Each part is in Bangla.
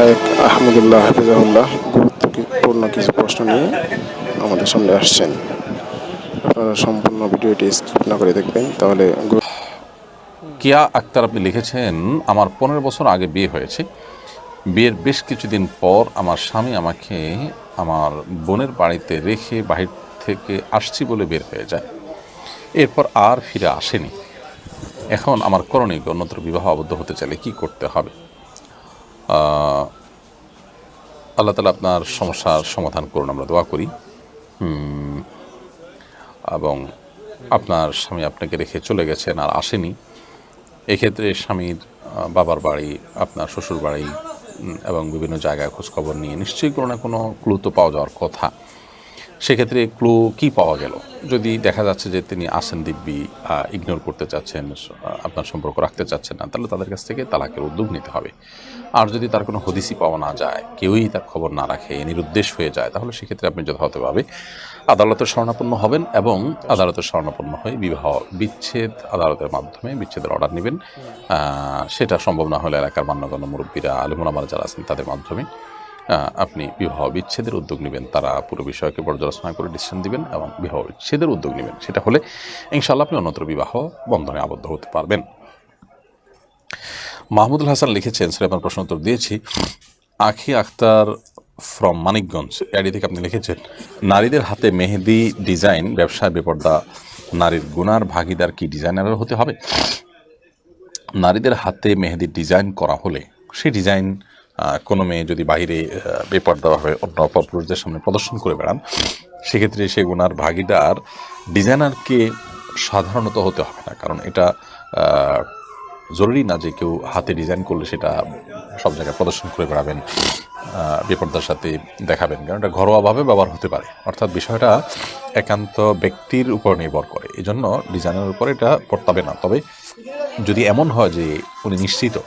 শায়েক আহমদুল্লাহ হাফিজাহুল্লাহ গুরুত্বপূর্ণ কিছু প্রশ্ন নিয়ে আমাদের সামনে আসছেন। আপনারা সম্পূর্ণ ভিডিওটি স্কিপ না করে দেখবেন, তাহলে কিয়া আক্তার আপনি লিখেছেন, আমার পনেরো বছর আগে বিয়ে হয়েছে। বিয়ের বেশ কিছুদিন পর আমার স্বামী আমাকে আমার বোনের বাড়িতে রেখে বাহির থেকে আসছি বলে বের হয়ে যায়। এরপর আর ফিরে আসেনি। এখন আমার করণীয় অন্যত্র বিবাহ আবদ্ধ হতে চাইলে কি করতে হবে? আল্লাহ তালা আপনার সমস্যার সমাধান করুন, আমরা দোয়া করি। এবং আপনার স্বামী আপনাকে রেখে চলে গেছেন আর আসেনি। এক্ষেত্রে স্বামীর বাবার বাড়ি, আপনার শ্বশুর বাড়ি এবং বিভিন্ন জায়গায় খোঁজখবর নিয়ে নিশ্চয়ই কোনো না কোনো ক্লু তো পাওয়া যাওয়ার কথা। সেক্ষেত্রে ক্লু কি পাওয়া গেল? যদি দেখা যাচ্ছে যে তিনি আসেন দিব্যি ইগনোর করতে চাচ্ছেন আপনার সম্পর্ক রাখতে চাচ্ছেন না, তাহলে তাদের কাছ থেকে তালাকের উদ্যোগ নিতে হবে। আর যদি তার কোনো হদিসি পাওয়া না যায়, কেউই তার খবর না রাখে, নিরুদ্দেশ হয়ে যায়, তাহলে সেক্ষেত্রে আপনি যথাযথভাবে আদালতের শরণাপন্ন হবেন এবং আদালতের শরণাপন্ন হয়ে বিবাহ বিচ্ছেদ, আদালতের মাধ্যমে বিচ্ছেদের অর্ডার নেবেন। সেটা সম্ভব না হলে এলাকার মান্যগণ্য মুরব্বীরা আলিমুলামার যারা আছেন তাদের মাধ্যমে আপনি বিবাহ বিচ্ছেদের উদ্যোগ নেবেন, তারা পুরো বিষয়কে পর্যালোচনা করে ডিসিশন দিবেন এবং বিবাহ বিচ্ছেদের উদ্যোগ নেবেন। সেটা হলে ইনশাল্লাহ আপনি অন্যত্র বিবাহ বন্ধনে আবদ্ধ হতে পারবেন। মাহমুদুল হাসান লিখেছেন, স্যার, আপনার প্রশ্ন উত্তর দিয়েছি। আখি আখতার ফ্রম মানিকগঞ্জ। এডি থেকে আপনি লিখেছেন, নারীদের হাতে মেহেদি ডিজাইন ব্যবসায় বেপর্দা। নারীর গুনার ভাগিদার কি ডিজাইনার হতে হবে? নারীদের হাতে মেহেদি ডিজাইন করা হলে সেই ডিজাইন কোনো মেয়ে যদি বাইরে আহ, বেপর্দাভাবে অন্য অপরপুরুষদের সামনে প্রদর্শন করে বেড়ান সেক্ষেত্রে সে গুনার ভাগিদার ডিজাইনারকে সাধারণত হতে হবে না। কারণ এটা জরুরি না যে কেউ হাতে ডিজাইন করলে সেটা সব জায়গায় প্রদর্শন করে বেড়াবেন বেপর্দার সাথে দেখাবেন। কারণ এটা ঘরোয়াভাবে ব্যবহার হতে পারে। অর্থাৎ বিষয়টা একান্ত ব্যক্তির উপর নির্ভর করে। এই জন্য ডিজাইনের উপর এটা পড়তাবে না। তবে যদি এমন হয় যে উনি নিশ্চিত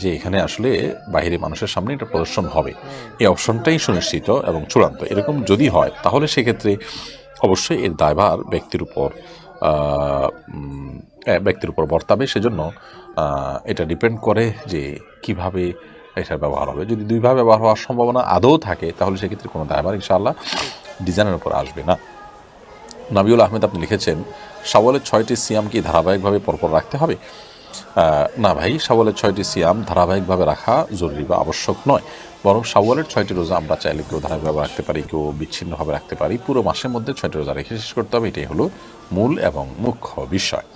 যে এখানে আসলে বাইরে মানুষের সামনে এটা প্রদর্শন হবে। এই অপশনটাই সুনিশ্চিত এবং চূড়ান্ত। এরকম যদি হয়, তাহলে সেক্ষেত্রে অবশ্যই এর দায়ভার ব্যক্তির উপর ব্যক্তির উপর বর্তাবে। সেজন্য এটা ডিপেন্ড করে যে কীভাবে এটার ব্যবহার হবে। যদি দুইভাবে ব্যবহার হওয়ার সম্ভাবনা আদৌ থাকে, তাহলে সেক্ষেত্রে কোনো দায়ভার ইনশাআল্লাহ ডিজাইনের উপর আসবে না। নাবিউল আহমেদ আপনি লিখেছেন শাওয়ালের ছয়টি সিয়াম কি ধারাবাহিকভাবে পরপর রাখতে হবে? না ভাই সাওয়ালের ছয়টি সিয়াম ধারাবাহিকভাবে রাখা জরুরি বা আবশ্যক নয়। বরং সাওয়ালের ছয়টি রোজা আমরা চাইলে কেউ ধারাবাহিকভাবে রাখতে পারি, কেউ বিচ্ছিন্নভাবে রাখতে পারি। পুরো মাসের মধ্যে ছয়টি রোজা রেখে শেষ করতে হবে, এটাই হলো মূল এবং মুখ্য বিষয়।